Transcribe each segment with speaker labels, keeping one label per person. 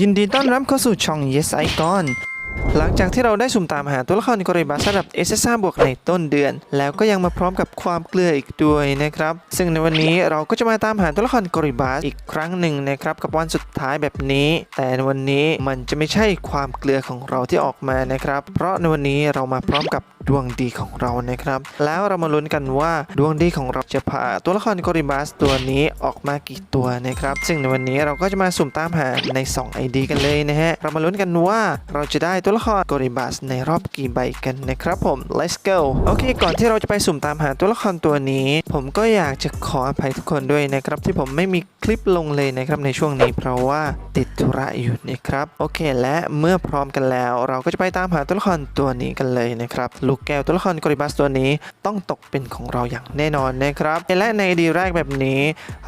Speaker 1: ยินดีต้อนรับเข้าสู่ช่อง Yes Icon หลังจากที่เราได้สุ่มตามหาตัวละครกริบาสระดับ SSR บวกในต้นเดือน แล้วก็ยังมาพร้อมกับความเกลืออีกด้วยนะครับ ซึ่งในวันนี้เราก็จะมาตามหาตัวละครกริบาสอีกครั้งหนึ่งนะครับกับวันสุดท้ายแบบนี้ แต่ในวันนี้มันจะไม่ใช่ความเกลือของเราที่ออกมานะครับ เพราะในวันนี้เรามาพร้อมกับดวงดีของเรานะครับ แล้วเรามาลุ้นกันว่าดวงดีของเราจะพาตัวละครกริบาสตัวนี้ออกมากี่ตัวนะครับ ซึ่งในวันนี้เราก็จะมาสุ่มตามหาใน 2 ID กันเลยนะฮะเรามาลุ้นกันว่าเราจะได้ตัวละครกริบาสในรอบกี่ใบกันนะครับผม let's go โอเค ก่อนที่เราจะไปสุ่มตามหาตัวละครตัวนี้ ผมก็อยากจะขออภัยทุกคนด้วยนะครับ ที่ผมไม่มีคลิปลงเลยนะครับในช่วงนี้ เพราะว่าติดธุระอยู่นะครับ โอเค และเมื่อพร้อมกันแล้ว เราก็จะไปตามหาตัวละครตัวนี้กันเลยนะครับ ลูกแก้วตัวละครกริบัสตัวนี้ต้องตกเป็นของเราอย่างแน่นอนนะครับ และในดีแรกแบบนี้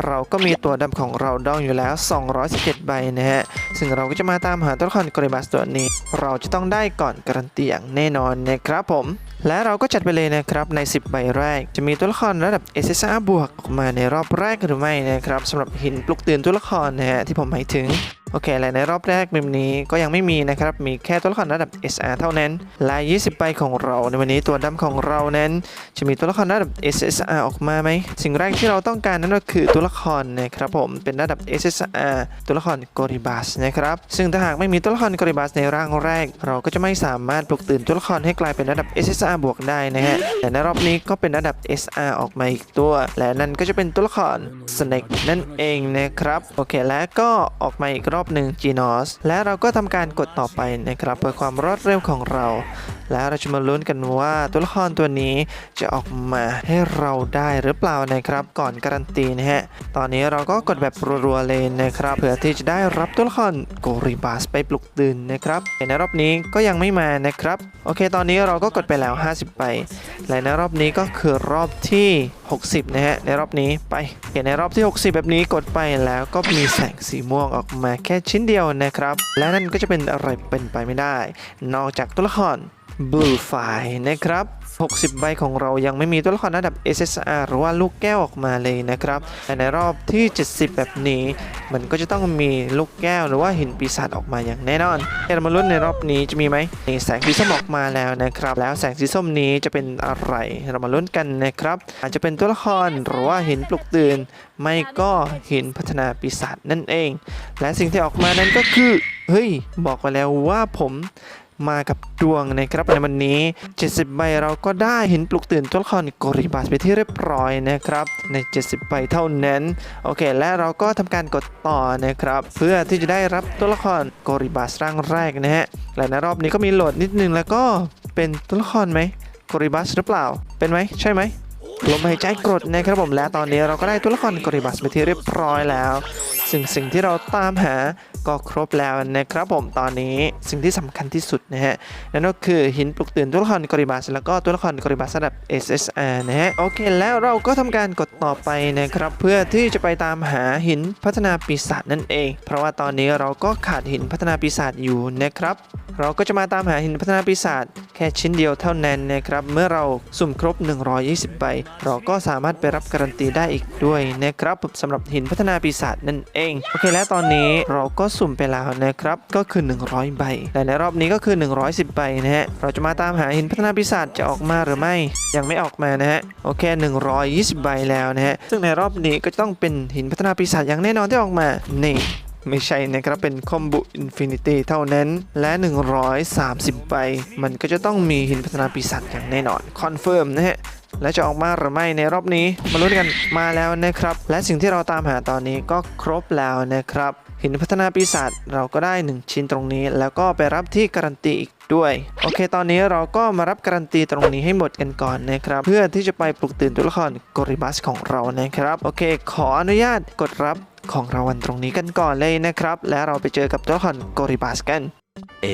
Speaker 1: เราก็มีตัวดำของเราดองอยู่แล้ว 217 ใบนะฮะ ซึ่งเราก็จะมาตามหาตัวละครกริบัสตัวนี้ เราจะต้องได้ก่อนการันตีอย่างแน่นอนนะครับผม และเราก็จัดไปเลยนะครับใน 10 ใบแรก จะมีตัวละครระดับ SSR บวกออกมาในรอบแรกหรือไม่นะครับสำหรับหินปลุกตื่นตัวละครนะฮะที่ผมหมายถึง โอเคและในรอบแรกแบบนี้ก็ยังไม่มีนะครับ มีแค่ตัวละครระดับ SR เท่านั้น และ 20 ใบของเราในวันนี้ตัวดำของเรานั้น จะมีตัวละครระดับ SSR ออกมาไหม สิ่งแรกที่เราต้องการนั้นก็คือตัวละครนะครับผม เป็นระดับ SSR ตัวละครกอริบัสนะครับ ซึ่งถ้าหากไม่มีตัวละครกอริบัสในร่างแรก เราก็จะไม่สามารถปลุกตื่นตัวละครให้กลายเป็นระดับ SSR บวกได้นะฮะ แต่ในรอบนี้ก็เป็นระดับ SR ออกมาอีกตัว และนั่นก็จะเป็นตัวละคร Snake นั่นเองนะครับ โอเค และก็ออกมาอีกรอบหนึ่ง Genos และเราก็ทำการกดต่อไปนะครับเพื่อความรวดเร็วของเรา แล้วเราจะมาลุ้นกันว่าตัวละครตัวนี้จะออกมาให้เราได้หรือเปล่านะครับ ก่อนการันตีนะฮะ ตอนนี้เราก็กดแบบรัวๆเลยนะครับ เพื่อที่จะได้รับตัวละครโกริบาสไปปลุกตื่นนะครับในรอบนี้ก็ยังไม่มานะครับ โอเค ตอนนี้เราก็กดไปแล้ว 50 ไป และในรอบนี้ก็คือรอบที่ 60 นะฮะ ในรอบนี้ไปเห็นในรอบที่ 60 แบบนี้กดไปแล้วก็มีแสงสีม่วงออกมาแค่ชิ้นเดียวนะครับ และนั่นก็จะเป็นอะไรเป็นไปไม่ได้ นอกจากตัวละคร Blue f i นะครับ 60 ใบของเรายังไม่มีตัวละครระดับ SSR หรือว่าลูกแก้วออกมาเลยนะครับแต่ในรอบที่ 70 แบบนี้ มันก็จะต้องมีลูกแก้วหรือว่าหินปีศาจออกมาอย่างแน่นอนเรามาลุ้นในรอบนี้จะมีไหมแสงสีส้มออกมาแล้วนะครับ แล้วแสงสีส้มนี้จะเป็นอะไร เรามาลุ้นกันนะครับ อาจจะเป็นตัวละครหรือว่าหินปลุกตื่น ไม่ก็หินพัฒนาปีศาจนั่นเอง และสิ่งที่ออกมานั้นก็คือ เฮ้ย บอกไปแล้วว่าผม มากับดวงนะครับในวันนี้ 70 ใบเราก็ได้เห็นปลุกตื่นตัวละครโกริบัสไปที่เรียบร้อยนะครับ ใน 70 ใบเท่านั้น โอเค และเราก็ทำการกดต่อนะครับ เพื่อที่จะได้รับตัวละครโกริบัสร่างแรกนะฮะและในรอบนี้ก็มีโหลดนิดนึงแล้วก็เป็นตัวละครไหมโกริบัสหรือเปล่า เป็นไหมใช่ไหมลมหายใจกรดนะครับผมและตอนนี้เราก็ได้ตัวละครกริบัสไปที่เรียบร้อยแล้วซึ่งสิ่งที่เราตามหา ก็ครบแล้วนะครับผมตอนนี้สิ่งที่สำคัญที่สุดนะฮะนั่นก็คือหินปลุกตื่นตัวละครกริบาสแล้วก็ตัวละครกริบาสระดับ SSR นะฮะโอเคแล้วเราก็ทำการกดต่อไปนะครับ เพื่อที่จะไปตามหาหินพัฒนาปีศาจนั่นเอง เพราะว่าตอนนี้เราก็ขาดหินพัฒนาปีศาจอยู่นะครับ เราก็จะมาตามหาหินพัฒนาปีศาจแค่ชิ้นเดียวเท่านั้นนะครับ เมื่อเราสุ่มครบ 120 ใบ เราก็สามารถไปรับการันตีได้อีกด้วยนะครับสำหรับหินพัฒนาปีศาจนั่นเอง โอเคและตอนนี้เราก็สุ่มไปแล้วนะครับ ก็คือ 100 ใบ แต่ในรอบนี้ก็คือ 110 ใบนะฮะ เราจะมาตามหาหินพัฒนาปีศาจจะออกมาหรือไม่ ยังไม่ออกมานะฮะ โอเค 120 ใบแล้วนะฮะ ซึ่งในรอบนี้ก็จะต้องเป็นหินพัฒนาปีศาจอย่างแน่นอนที่ออกมา นี่ ไม่ใช่นะครับ เป็นคอมบุอินฟินิตี้เท่านั้น และ 130 ใบ มันก็จะต้องมีหินพัฒนาปีศาจอย่างแน่นอน คอนเฟิร์มนะฮะและจะออกมาหรือไม่ในรอบนี้ มาลุ้นกันมาแล้วนะครับ และสิ่งที่เราตามหาตอนนี้ก็ครบแล้วนะครับ หินพัฒนาปีศาจเราก็ได้ 1 ชิ้นตรงนี้ แล้วก็ไปรับที่การันตีอีกด้วย โอเค ตอนนี้เราก็มารับการันตีตรงนี้ให้หมดกันก่อนนะครับ เพื่อที่จะไปปลุกตื่นตัวละครกริบัสของเรานะครับ โอเค ขออนุญาตกดรับของรางวัลตรงนี้กันก่อนเลยนะครับ และเราไปเจอกับตัวละครกริบัสกัน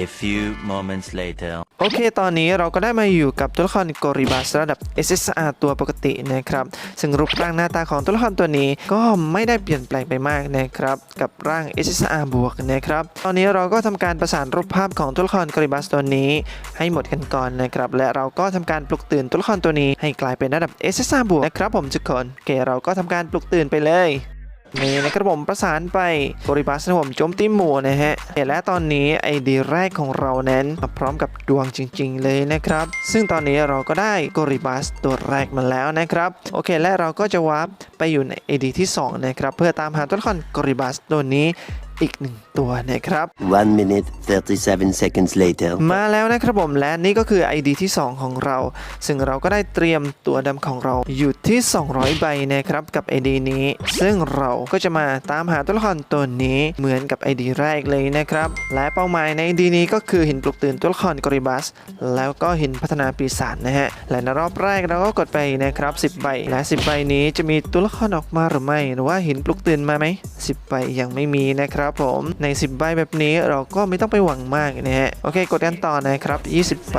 Speaker 2: A few moments later.
Speaker 1: โอเค ตอนนี้เราก็ได้มาอยู่กับตัวละครกอริบัสระดับ SSR ตัวปกตินะครับ ซึ่งรูปร่างหน้าตาของตัวละครตัวนี้ก็ไม่ได้เปลี่ยนแปลงไปมากนะครับ กับร่าง SSR บวกนะครับ ตอนนี้เราก็ทำการประสานรูปภาพของตัวละครกอริบัสตัวนี้ ให้หมดกันก่อนนะครับ และเราก็ทำการปลุกตื่นตัวละครตัวนี้ให้กลายเป็นระดับ SSR บวกนะครับผมทุกคนโอเคเราก็ทำการปลุกตื่นไปเลย นี่นะครับผมประสานไปกริบัสนะผมโจมตีหมู่นะฮะและตอนนี้ไอดีแรกของเรานั้นมาพร้อมกับดวงจริง ๆ เลยนะครับ ซึ่งตอนนี้เราก็ได้กริบัสตัวแรกมาแล้วนะครับ โอเคและเราก็จะวาร์ปไปอยู่ในไอเดียที่ 2 นะครับ เพื่อตามหาตัวละครกริบัสตัวนี้ อีกหนึ่งตัวนะครับ
Speaker 3: One minute, 37 seconds later.
Speaker 1: มาแล้วนะครับผมและนี่ก็คือ ID ที่ 2 ของเรา ซึ่งเราก็ได้เตรียมตัวดำของเราอยู่ที่ 200 ใบนะครับกับ ID นี้ ซึ่งเราก็จะมาตามหาตัวละครตัวนี้เหมือนกับ ID แรกเลยนะครับ และเป้าหมายใน ID นี้ก็คือหินปลุกตื่นตัวละครกริบัส แล้วก็หินพัฒนาปีศาจนะฮะ และในรอบแรกเราก็กดไปนะครับ 10 ใบ และ 10 ใบนี้จะมีตัวละครออกมาหรือไม่ หรือว่าหินปลุกตื่นมาไหม 10 ใบยังไม่มีนะครับผมใน 10 ใบแบบนี้เราก็ไม่ต้องไปหวังมากนะฮะโอเค กดกันต่อนะครับ 20 ใบ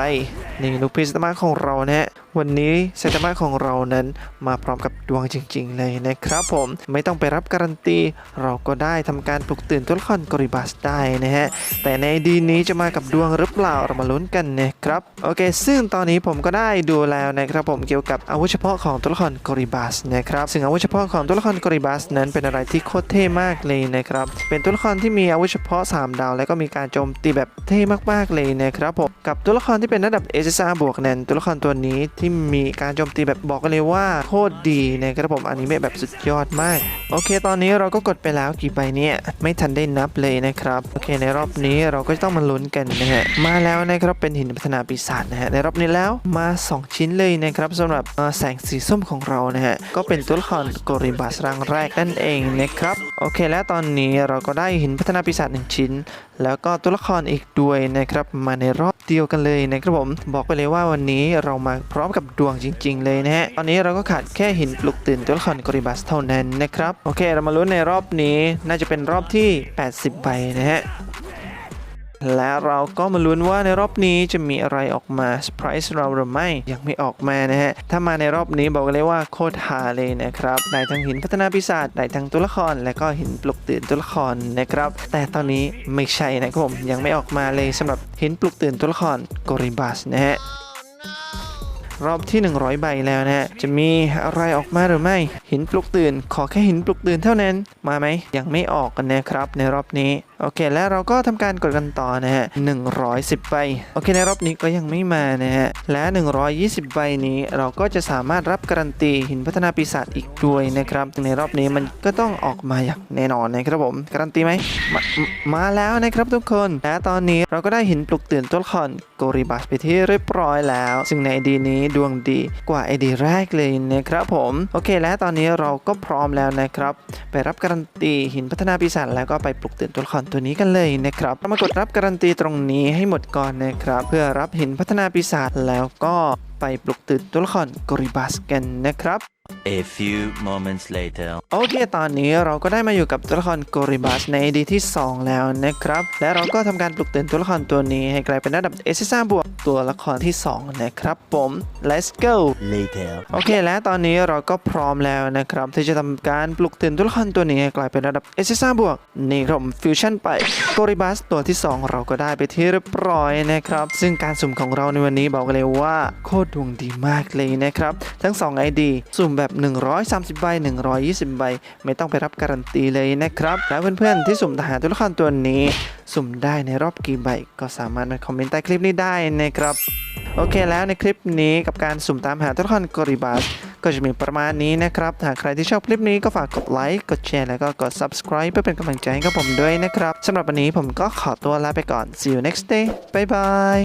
Speaker 1: นี่ลูกพีสตามาของเรานะฮะ วันนี้ไซตามะของเรานั้นมาพร้อมกับดวงจริง ๆ เลยนะครับผมไม่ต้องไปรับการันตี เราก็ได้ทำการปลุกตื่นตัวละครกริบัสได้นะฮะ แต่ในดีนี้จะมากับดวงหรือเปล่าเรามาลุ้นกันนะครับ โอเค ซึ่งตอนนี้ผมก็ได้ดูแล้วนะครับผมเกี่ยวกับอาวุธเฉพาะของตัวละครกริบัสนะครับซึ่งอาวุธเฉพาะของตัวละครกริบัสนั้นเป็นอะไรที่โคตรเท่มากเลยนะครับเป็นตัวละครที่มีอาวุธเฉพาะ 3 ดาว และก็มีการโจมตีแบบเท่มากๆเลยนะครับผมกับตัวละครที่เป็นระดับ SSR บวกนั้นตัวละครตัวนี้ที่มีการโจมตีแบบบอกกันเลยว่าโคตรดีนะครับผมอนิเมะแบบสุดยอดมาก โอเค ตอนนี้เราก็กดไปแล้วกี่ใบเนี่ยไม่ทันได้นับเลยนะครับ โอเค ในรอบนี้เราก็จะต้องมาลุ้นกันนะฮะมาแล้วนะครับเป็นหินพัฒนาปีศาจนะฮะในรอบนี้แล้วมา 2 ชิ้นเลยนะครับสำหรับแสงสีส้มของเรานะฮะก็เป็นตัวละครโกริบัสรังแรกนั่นเองนะครับโอเค และตอนนี้เราก็ได้หินพัฒนาปีศาจหนึ่งชิ้น แล้วก็ตัวละครอีกด้วยนะครับมาในรอบ เดียวกันเลยนะครับผมบอกไปเลยว่าวันนี้เรามาพร้อมกับดวงจริง ๆ เลยนะฮะตอนนี้เราก็ขาดแค่หินปลุกตื่นตัวละครกริบัสเท่านั้นนะครับโอเค เรามาลุ้นในรอบนี้น่าจะเป็นรอบที่ 80ใบนะฮะ และเราก็มาลุ้นว่าในรอบนี้จะมีอะไรออกมาเซอร์ไพรส์เราหรือไม่ยังไม่ออกมานะฮะ ถ้ามาในรอบนี้บอกเลยว่าโคตรฮาเลยนะครับ ได้ทั้งหินพัฒนาปีศาจได้ทั้งตัวละคร และก็หินปลุกตื่นตัวละครนะครับ แต่ตอนนี้ไม่ใช่นะครับผมยังไม่ออกมาเลยสำหรับหินปลุกตื่นตัวละครโกริบัสนะฮะรอบที่ 100 ใบแล้วนะฮะ จะมีอะไรออกมาหรือไม่ หินปลุกตื่น ขอแค่หินปลุกตื่นเท่านั้น มาไหมยังไม่ออกกันนะครับในรอบนี้ โอเค แล้วเราก็ทำการกดกันต่อนะฮะ110ใบโอเคในรอบนี้ก็ยังไม่มานะฮะและ 120ใบนี้เราก็จะสามารถรับการันตีหินพัฒนาปีศาจอีกด้วยนะครับในรอบนี้มันก็ต้องออกมาอย่างแน่นอนนะครับผมการันตีไหมมามาแล้วนะครับทุกคนและตอนนี้เราก็ได้หินปลุกตื่นตัวละครโกริบัสไปที่เรียบร้อยแล้ว ซึ่งในไอดีนี้ดวงดีกว่าไอดีแรกเลยนะครับผมโอเค และตอนนี้เราก็พร้อมแล้วนะครับ ไปรับการันตีหินพัฒนาปีศาจแล้วก็ไปปลุกตื่นตัวละครตัวนี้กันเลยนะครับรามากดรับการันตีตรงนี้ให้หมดก่อนนะครับ เพื่อรับหินพัฒนาปีศาจแล้วก็ไปปลุกตื่นตัวละครกริบัสกันนะครับ
Speaker 2: A few moments later.
Speaker 1: โอเค ตอนนี้เราก็ได้มาอยู่กับตัวละครโกริบัสใน AD ที่ 2 แล้วนะครับ และเราก็ทำการปลุกตื่นตัวละครตัวนี้ให้กลายเป็นระดับ s อ r บวกตัวละครที่ 2 นะครับผม let's go
Speaker 3: Later.
Speaker 1: โอเค และตอนนี้เราก็พร้อมแล้วนะครับ ที่จะทำการปลุกตื่นตัวละครตัวนี้ให้กลายเป็นระดับ s อ r บวกนี่ครับผมฟิวชั่นไปโกริบัสตัวที่ 2 เราก็ได้ไปที่เรียบร้อยนะครับ ซึ่งการสุ่มของเราในวันนี้บอกเลยว่าโคตรดวงดีมากเลยนะครับ ทั้ง 2 ID สุ่มแบบ 130 ใบ 120 ใบ ไม่ต้องไปรับการันตีเลยนะครับ แล้วเพื่อนๆที่สุ่มทหารตัวละครตัวนี้ สุ่มได้ในรอบกี่ใบ ก็สามารถมาคอมเมนต์ใต้คลิปนี้ได้นะครับโอเคแล้วในคลิปนี้กับการสุ่มตามหาตัวละครกอริบัสก็จะมีประมาณนี้นะครับ หากใครที่ชอบคลิปนี้ก็ฝากกดไลค์ กดแชร์ แล้วก็กด subscribe เพื่อเป็นกำลังใจให้กับผมด้วยนะครับ สำหรับวันนี้ผมก็ขอตัวลาไปก่อน see you next day bye bye